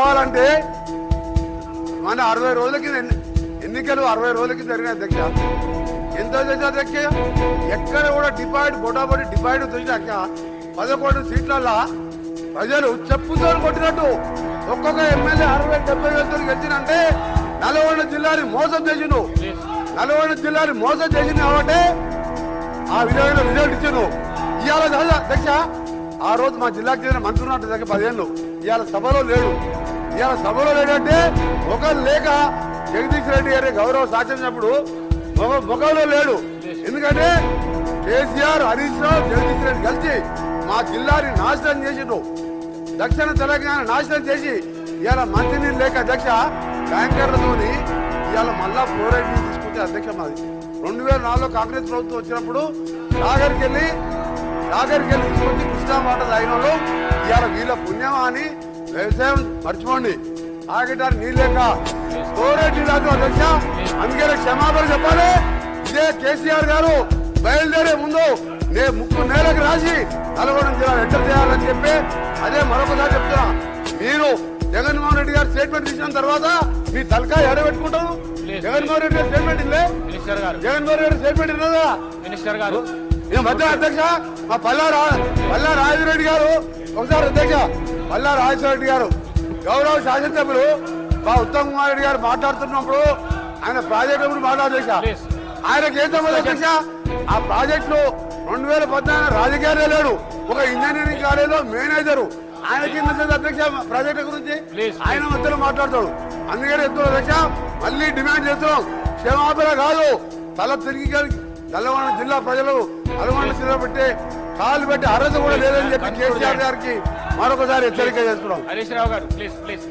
కావాలంటే మన అరవై రోజుల కింద ఎన్నికలు అరవై రోజుల కింద జరిగిన అధ్యక్ష. ఎంత చేసిన అధ్యక్ష? ఎక్కడ కూడా డిపాయిడ్ బొటాబొటి డిపాయిడ్ చూసినాక పదకొండు సీట్లల్లా ప్రజలు చెప్పుతో కొట్టినట్టు ఒక్కొక్క ఎమ్మెల్యే అరవై డెబ్బై వేలతో గెలిచినంటే నల్గొండ జిల్లాని మోసం చేసిండు. నల్గొండ జిల్లాని మోసం చేసింది కాబట్టి ఆ విధమైన రిజల్ట్ ఇచ్చిండు ఇవాళ అధ్యక్ష ఆ రోజు మా జిల్లాకు చెందిన మంత్రి ఉన్నట్టు దగ్గర పదిహేను ఇవాళ సభలో లేడు. ఇవాళ సభలో లేడంటే ముఖం లేక జగదీష్ రెడ్డి గారి గౌరవ సాధించినప్పుడు ముఖంలో లేడు. ఎందుకంటే కేసీఆర్ హరీష్ రావు జగదీష్ రెడ్డి కలిసి మా జిల్లాని నాశనం చేసిండు దక్షిణ తెలంగాణ నాశనం చేసి ఇవాళ మంత్రిని లేక అధ్యక్ష ట్యాంకర్లతోని ఇవాళ మళ్ళా ఫ్లోరైడ్ తీసుకుంటే అధ్యక్ష మాది. రెండు వేల నాలుగులో కాంగ్రెస్ ప్రభుత్వం వచ్చినప్పుడు సాగర్కి వెళ్ళి సాగర్కి వెళ్ళి తీసుకొచ్చి కృష్ణా మాట తాగిన వాళ్ళు ఇవాళ వీళ్ళ పుణ్యమా అని వ్యవసాయం మర్చిపోండి. తాగటానికి నీళ్ళు లేక స్టోరేజ్ ఇలాంటి అధ్యక్ష అందుకే క్షమాపణ చెప్పాలి. ఇదే కేసీఆర్ గారు బయలుదేరే ముందు నే ముక్కు నేలకు రాసి నల్గొండ జిల్లా ఎంటర్ చేయాలని చెప్పి అదే మరొకసారి చెప్తున్నా. మీరు జగన్మోహన్ రెడ్డి గారు స్టేట్మెంట్ ఇచ్చిన తర్వాత మీ తలకాయ ఎడబెట్టుకుంటారు. జగన్మోహన్ రెడ్డి గారు స్టేట్మెంట్ ఇల్లే. జగన్మోహన్ రెడ్డి స్టేట్మెంట్ ఇన్నదా మినిస్టర్ గారు. ఈ మధ్య అధ్యక్ష మా పల్లా పల్లా రాజరెడ్డి గారు ఒకసారి అధ్యక్ష పల్లా రాజరెడ్డి గారు గౌరవ శాసనసభ్యులు మా ఉత్తమ్ కుమార్ రెడ్డి గారు మాట్లాడుతున్నప్పుడు ఆయన ప్రాజెక్టు గురించి మాట్లాడేశా. ఆయనకి ఏం సంబంధం అధ్యక్ష ఆ ప్రాజెక్ట్లో రెండు వేల పద్నాలుగు రాజకీయాలే లేడు ఒక ఇంజనీరింగ్ కాలేజ్ మేనేజరు. ఆయనకి అధ్యక్ష ప్రాజెక్టు గురించి? ఆయన మధ్యలో మాట్లాడతాడు. అందుకని చెప్తున్నాడు అధ్యక్ష మళ్ళీ డిమాండ్ చేస్తున్నాం. క్షమాపణ కాదు తల తిరిగి నల్లగొండ జిల్లా ప్రజలు జిల్లా పెట్టి కాలు పెట్టి అర్హత కూడా లేదని చెప్పి కేసీఆర్ గారికి మరొకసారి హెచ్చరిక చేస్తున్నాం. హరీష్ రావు గారు ప్లీజ్ ప్లీజ్